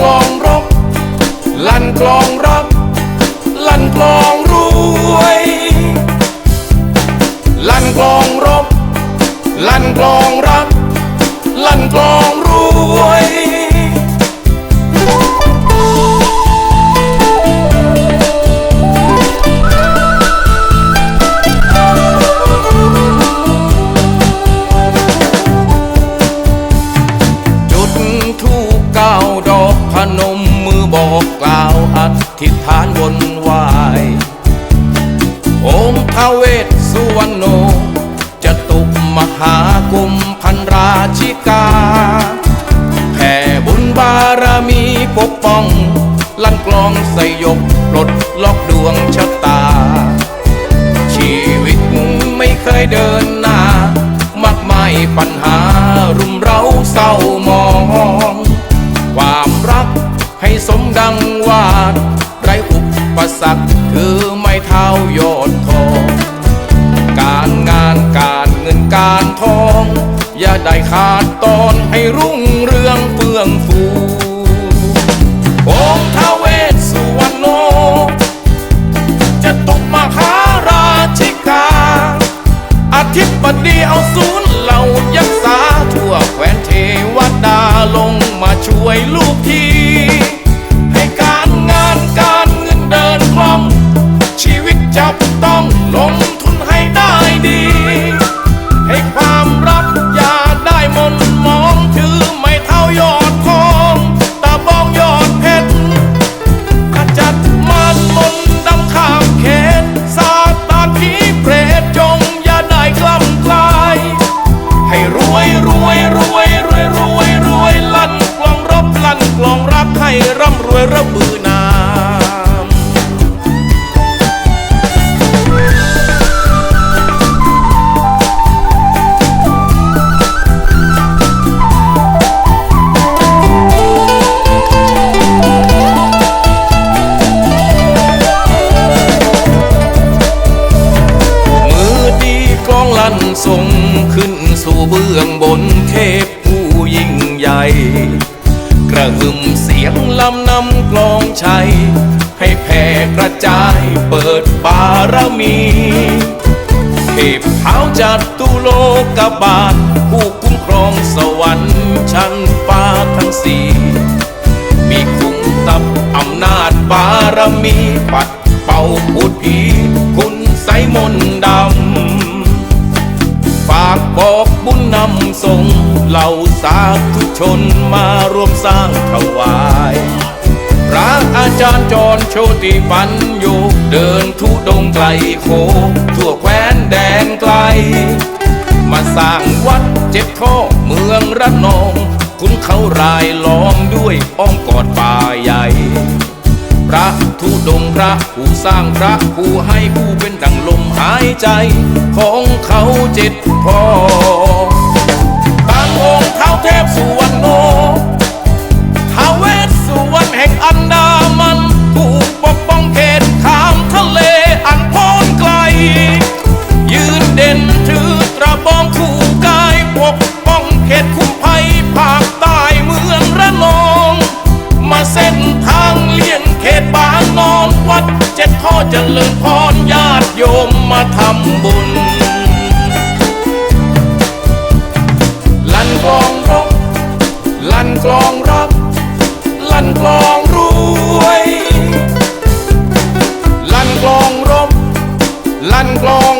กลองรบ ลั่นกลองรับ ลั่นกลอง บอกกล่าวอธิษฐานวนไหวายองค์ทเวสสุวรรณโนจะตุกมหากุมพันราชิกาแผ่บุญบารมีปกป้อง ลั่นกลองสยบปลดล็อกักดิ์คือไม่เท่ายอดทองการงานการเงินการทอง อย่าได้ขาดตอนให้รุ่ง ชี สู่เบื้องบนเทพผู้ยิ่งใหญ่ กระหึ่มเสียงลำนำกลองชัย ให้แผ่กระจายเปิดบารมี เทพเท้าจัดตุโลกบาลผู้คุ้มครองสวรรค์ชั้นฟ้าทั้งสี่มีคุ้มตับอำนาจบารมีปัดเป่าพูดผี บุญนำส่งเหล่าสาธุชนมารวมสร้างถวาย พระอาจารย์จรโชติปัญโยเดินทุดงไกลโค ทั่วแคว้นแดนไกล มาสร้างวัดเจ็ดข้อเมืองระนอง คุณเขารายล้อมด้วยอ้อมกอดป่าใหญ่พระทุดงพระผู้สร้างพระผู้ให้ผู้เป็นดังลมหายใจ ของเขาเจ็ดพ่อ เทพสุวรรณโนท้าเวสสุวรรณแห่งอันดามันผู้ปกป้องเขตขามทะเลอันพ้นไกล ยืนเด่นถือตระบองคู่กายปกป้องเขตคุ้มภัยภาคใต้เมืองระนอง มาเส้นทางเลี่ยงเขตบางนอนวัดเจ็ดข้อเจริญพรญาติโยมมาทำบุญ กลองรัก ลั่นกลองรวย ลั่นกลองรบ ลั่นกลอง